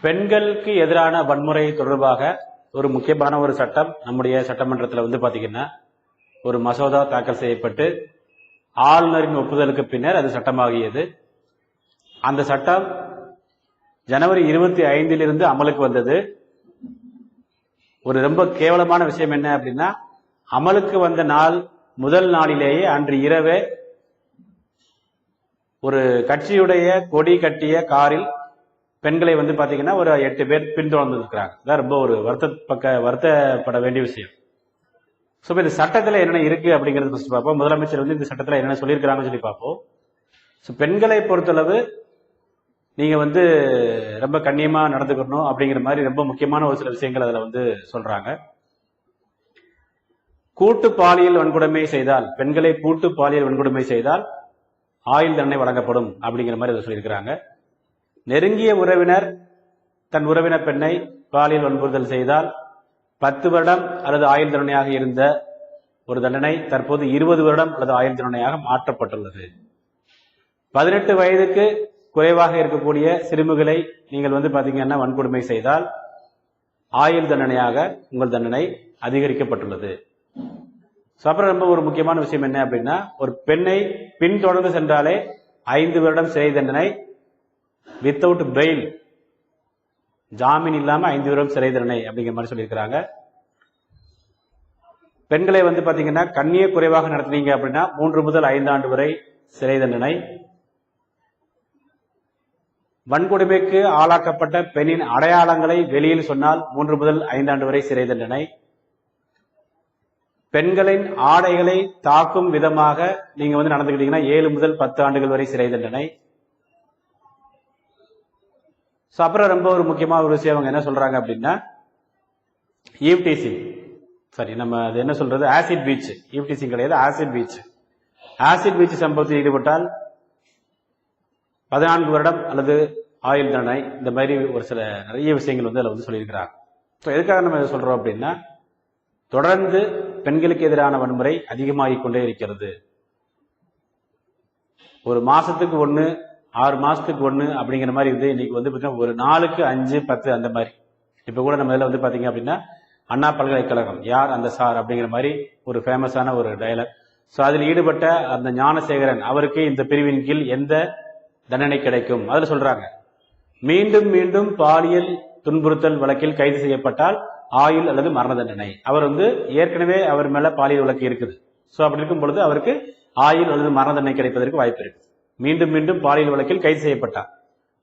பெண்களுக்கு எதிரான வன்முறை தொடர்பாக ஒரு முக்கியமான ஒரு சட்டம் நம்முடைய சட்டமன்றத்தில் வந்து பார்த்திங்கன்னா ஒரு மசோதா தாக்கல் செய்யப்பட்டு ஆளுநரின் ஒப்புதலுக்கு பின்னர் அது சட்டமாகியது. அந்த சட்டம் ஜனவரி இருபத்தி ஐந்திலிருந்து அமலுக்கு வந்தது. ஒரு ரொம்ப கேவலமான விஷயம் என்ன அப்படின்னா அமலுக்கு வந்த நாள் முதல் நாளிலேயே அன்று இரவே ஒரு கட்சியுடைய கொடி கட்டிய காரில் பெண்களை வந்து பார்த்தீங்கன்னா ஒரு எட்டு பேர் பின்தொடர்ந்து இருக்கிறாங்க அதான் ரொம்ப ஒரு வருத்த பக்க வருத்தப்பட வேண்டிய விஷயம். ஸோ இந்த சட்டத்தில் என்னென்ன இருக்குது அப்படிங்கிறது ஃபஸ்ட்டு பார்ப்போம். முதலமைச்சர் வந்து இந்த சட்டத்தில் என்னென்ன சொல்லியிருக்கிறாங்கன்னு சொல்லி பார்ப்போம். ஸோ பெண்களை பொறுத்தளவு நீங்கள் வந்து ரொம்ப கண்ணியமாக நடந்துக்கணும் அப்படிங்கிற மாதிரி ரொம்ப முக்கியமான ஒரு சில விஷயங்கள் அதில் வந்து சொல்கிறாங்க கூட்டு பாலியல் வன்கொடுமை செய்தால் பெண்களை கூட்டு பாலியல் வன்கொடுமை செய்தால் ஆயுள் தண்டனை வழங்கப்படும் அப்படிங்கிற மாதிரி அதை சொல்லியிருக்கிறாங்க. நெருங்கிய உறவினர் தன் உறவினர் பெண்ணை பாலியல் வன்புறுதல் செய்தால் பத்து வருடம் அல்லது ஆயுள் தண்டனையாக இருந்த ஒரு தண்டனை தற்போது இருபது வருடம் அல்லது ஆயுள் தண்டனையாக மாற்றப்பட்டுள்ளது. பதினெட்டு வயதுக்கு குறைவாக இருக்கக்கூடிய சிறுமிகளை நீங்கள் வந்து பாத்தீங்கன்னா வன்கொடுமை செய்தால் ஆயுள் தண்டனையாக உங்கள் தண்டனை அதிகரிக்கப்பட்டுள்ளது. So, அப்புறம் ரொம்ப ஒரு முக்கியமான விஷயம் என்ன அப்படின்னா ஒரு பெண்ணை பின்தொடர்ந்து சென்றாலே ஐந்து வருடம் சிறை தண்டனை வித்தவுட் பெயில் ஜாமீன் இல்லாம ஐந்து வருடம் சிறை தண்டனை அப்படிங்கிற மாதிரி சொல்லியிருக்கிறாங்க. பெண்களை வந்து பாத்தீங்கன்னா கண்ணிய குறைவாக நடத்துனீங்க அப்படின்னா மூன்று முதல் ஐந்து ஆண்டு வரை சிறை தண்டனை. வன்கொடுமைக்கு ஆளாக்கப்பட்ட பெண்ணின் அடையாளங்களை வெளியில் சொன்னால் மூன்று முதல் ஐந்தாண்டு வரை சிறை தண்டனை. பெண்களின் ஆடைகளை தாக்கும் விதமாக நீங்க வந்து நடந்துக்கிட்டீங்கன்னா ஏழு முதல் பத்து ஆண்டுகள் வரை சிறை தண்டனை. ஸோ அப்புறம் ரொம்ப ஒரு முக்கியமான ஒரு விஷயம். அவங்க என்ன சொல்கிறாங்க அப்படின்னா ஈவ்டீசிங் சாரி நம்ம அது என்ன சொல்றது? ஆசிட் பீச். ஈவ்டீசிங் கிடையாது ஆசிட் பீச். ஆசிட் பீச் சம்பவத்தில் ஈடுபட்டால் பதினான்கு வருடம் அல்லது ஆயுள் தண்டனை இந்த மாதிரி ஒரு சில நிறைய விஷயங்கள் வந்து அதில் வந்து சொல்லியிருக்கிறாங்க ஸோ எதுக்காக நம்ம இதை சொல்கிறோம் அப்படின்னா தொடர்ந்து பெண்களுக்கு எதிரான வன்முறை அதிகமாகிக் கொண்டே இருக்கிறது. ஒரு மாசத்துக்கு ஒன்று ஆறு மாசத்துக்கு ஒன்று அப்படிங்கிற மாதிரி வந்து இன்னைக்கு வந்து பார்த்தீங்கன்னா ஒரு நாளுக்கு அஞ்சு பத்து அந்த மாதிரி. இப்போ கூட நம்ம இதில் வந்து பார்த்தீங்க அப்படின்னா அண்ணா பல்கலைக்கழகம் யார் அந்த சார் அப்படிங்கிற மாதிரி ஒரு ஃபேமஸான ஒரு டயலாக் ஸோ அதில் ஈடுபட்ட அந்த ஞானசேகரன் அவருக்கு இந்த பிரிவின் கீழ் எந்த தண்டனை கிடைக்கும்? அதில் சொல்றாங்க மீண்டும் மீண்டும் பாலியல் துன்புறுத்தல் வழக்கில் கைது செய்யப்பட்டால் ஆயுள் அல்லது மரண தண்டனை. அவர் வந்து ஏற்கனவே அவர் மேல பாலியல் வழக்கு இருக்குது. ஸோ அப்படி இருக்கும் பொழுது அவருக்கு ஆயுள் அல்லது மரண தண்டனை கிடைப்பதற்கு வாய்ப்பு இருக்குது மீண்டும் மீண்டும் பாலியல் வழக்கில் கைது செய்யப்பட்டார்.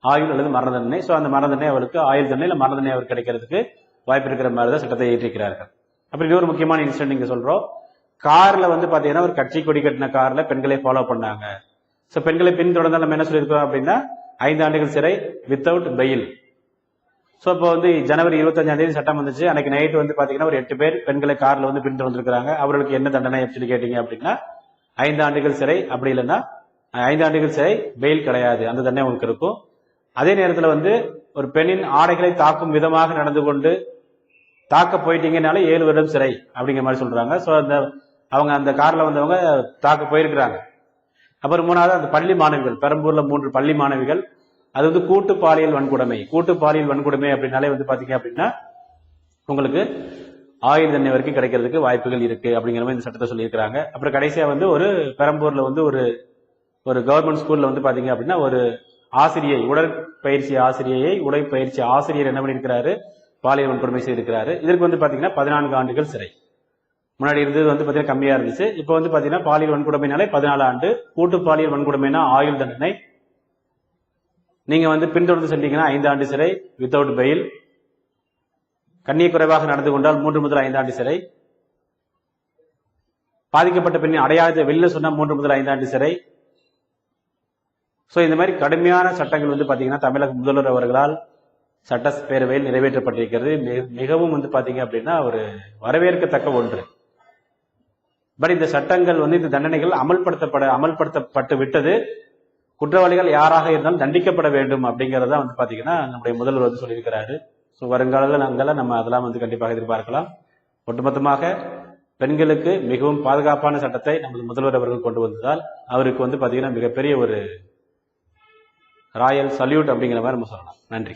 ஆயுள் அல்லது மரண தண்டனை. ஸோ அந்த மரண தண்டனை அவருக்கு ஆயுள் தண்டனை இல்லை மரண தண்டனை அவர் கிடைக்கிறதுக்கு வாய்ப்பு இருக்கிற மாதிரி தான் சட்டத்தை ஏற்றிருக்கிறார்கள். அப்படி இன்னொரு ஒரு முக்கியமான இன்சிடென்ட் நீங்க சொல்றோம். கார்ல வந்து பாத்தீங்கன்னா ஒரு கட்சி கொடி கட்டின கார்ல பெண்களை ஃபாலோ பண்ணாங்க. ஸோ பெண்களை பின்தொடர்ந்தால் நம்ம என்ன சொல்லியிருக்கோம் அப்படின்னா ஐந்து ஆண்டுகள் சிறை வித்தவுட் பெயில் ஸோ இப்போ வந்து ஜனவரி இருபத்தஞ்சாம் தேதி சட்டம் வந்துச்சு. அன்னைக்கு நைட் வந்து பாத்தீங்கன்னா ஒரு எட்டு பேர் பெண்களை கார்ல வந்து பின்தொடர்ந்துருக்காங்க அவர்களுக்கு என்ன தண்டனை அப்படின்னு கேட்டீங்க அப்படின்னா ஐந்து ஆண்டுகள் சிறை. அப்படி இல்லைன்னா ஐந்து ஆண்டுகள் சிறை பெயில் கிடையாது. அந்த தண்டனை உங்களுக்கு இருக்கும். அதே நேரத்தில் வந்து ஒரு பெண்ணின் ஆடைகளை தாக்கும் விதமாக நடந்து கொண்டு தாக்க போயிட்டீங்கனால ஏழு வருடம் சிறை அப்படிங்கிற மாதிரி சொல்றாங்க. ஸோ அந்த அவங்க அந்த காரில் வந்தவங்க தாக்க போயிருக்கிறாங்க. அப்புறம் மூணாவது அந்த பள்ளி மாணவிகள் பெரம்பூர்ல மூன்று பள்ளி மாணவிகள். அது வந்து கூட்டு பாலியல் வன்கொடுமை. கூட்டு பாலியல் வன்கொடுமை அப்படின்னாலே வந்து பாத்தீங்க அப்படின்னா உங்களுக்கு ஆயுள் தண்டனை வரைக்கும் கிடைக்கிறதுக்கு வாய்ப்புகள் இருக்கு அப்படிங்கிற மாதிரி இந்த சட்டத்தை சொல்லியிருக்கிறாங்க. அப்புறம் கடைசியா வந்து ஒரு பெரம்பூர்ல வந்து ஒரு ஒரு கவர்மெண்ட் ஸ்கூல்ல வந்து பாத்தீங்க அப்படின்னா ஒரு ஆசிரியை உடற்பயிற்சி ஆசிரியையை உடற்பயிற்சி ஆசிரியர் என்ன பண்ணியிருக்கிறாரு? பாலியல் வன்கொடுமை செய்திருக்கிறாரு. இதற்கு வந்து பாத்தீங்கன்னா பதினான்கு ஆண்டுகள் சிறை. முன்னாடி இருந்தது வந்து பாத்தீங்கன்னா கம்மியா இருந்துச்சு. இப்போ வந்து பாத்தீங்கன்னா பாலியல் வன்கொடுமைனாலே பதினாலு ஆண்டு. கூட்டு பாலியல் வன்கொடுமைனா ஆயுள் தண்டனை. நீங்க வந்து பின்தொடர்ந்து சென்றீங்கன்னா ஐந்து ஆண்டு சிறை வித்தவுட் பெயில் கண்ணிய குறைவாக நடந்து கொண்டால் மூன்று முதல் ஐந்து ஆண்டு சிறை. பாதிக்கப்பட்ட பெண்ணின் அடையாளத்தை வெளியில சொன்னால் மூன்று முதல் ஐந்து ஆண்டு சிறை. ஸோ இந்த மாதிரி கடுமையான சட்டங்கள் வந்து பார்த்தீங்கன்னா தமிழக முதல்வர் அவர்களால் சட்டப்பேரவையில் நிறைவேற்றப்பட்டிருக்கிறது. மிக- மிகவும் வந்து பார்த்தீங்க அப்படின்னா ஒரு வரவேற்கத்தக்க ஒன்று. பட் இந்த சட்டங்கள் வந்து இந்த தண்டனைகள் அமல்படுத்தப்பட அமல்படுத்தப்பட்டு விட்டது. குற்றவாளிகள் யாராக இருந்தாலும் தண்டிக்கப்பட வேண்டும் அப்படிங்கிறத வந்து பார்த்தீங்கன்னா நம்முடைய முதல்வர் வந்து சொல்லியிருக்கிறாரு. ஸோ வருங்காலத்தில் நாங்கள் நம்ம அதெல்லாம் வந்து கண்டிப்பாக எதிர்பார்க்கலாம். ஒட்டுமொத்தமாக பெண்களுக்கு மிகவும் பாதுகாப்பான சட்டத்தை நமது முதல்வர் அவர்கள் கொண்டு வந்ததால் அவருக்கு வந்து பார்த்தீங்கன்னா மிகப்பெரிய ஒரு ராயல் சல்யூட் அப்படிங்கிற மாதிரி நம்ம சொல்லலாம். நன்றி.